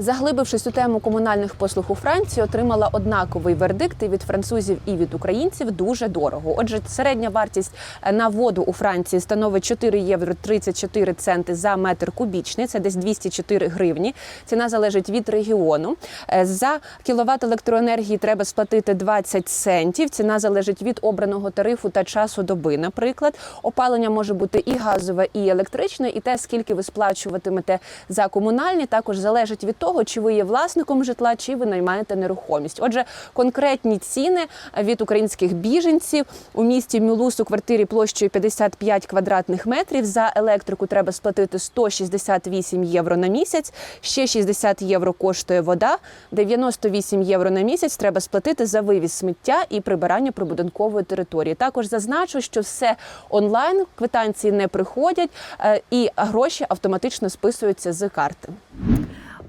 Заглибившись у тему комунальних послуг у Франції, отримала однаковий вердикт і від французів і від українців дуже дорого. Отже, середня вартість е, на воду у Франції становить 4 євро 34 центи за метр кубічний. Це десь 204 гривні. Ціна залежить від регіону. Е, За кіловат електроенергії треба сплатити 20 центів. Ціна залежить від обраного тарифу та часу доби. Наприклад, опалення може бути і газове, і електричне, і те, скільки ви сплачуватимете за комунальні, також залежить від того, чи ви є власником житла, чи ви наймаєте нерухомість. Отже, конкретні ціни від українських біженців у місті Мюлус у квартирі площею 55 квадратних метрів. За електрику треба сплатити 168 євро на місяць. Ще 60 євро коштує вода, 98 євро на місяць треба сплатити за вивіз сміття і прибирання прибудинкової території. Також зазначу, що все онлайн, квитанції не приходять, е, і гроші автоматично списуються з карти.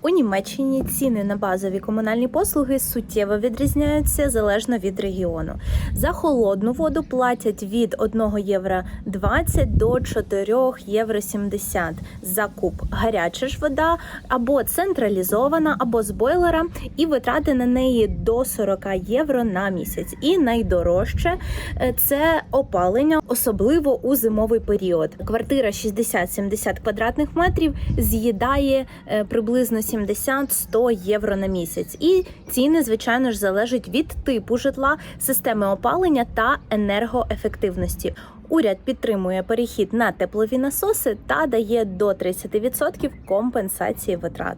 У Німеччині ціни на базові комунальні послуги суттєво відрізняються залежно від регіону. За холодну воду платять від 1 євро 20 до 4 євро 70 за куб. Гаряча ж вода або централізована, або з бойлера, і витрати на неї до 40 євро на місяць. І найдорожче е, це опалення, особливо у зимовий період. Квартира 60-70 квадратних метрів з'їдає е, приблизно 70-100 євро на місяць. І ціни, звичайно ж, залежать від типу житла, системи опалення та енергоефективності. Уряд підтримує перехід на теплові насоси та дає до 30% компенсації витрат.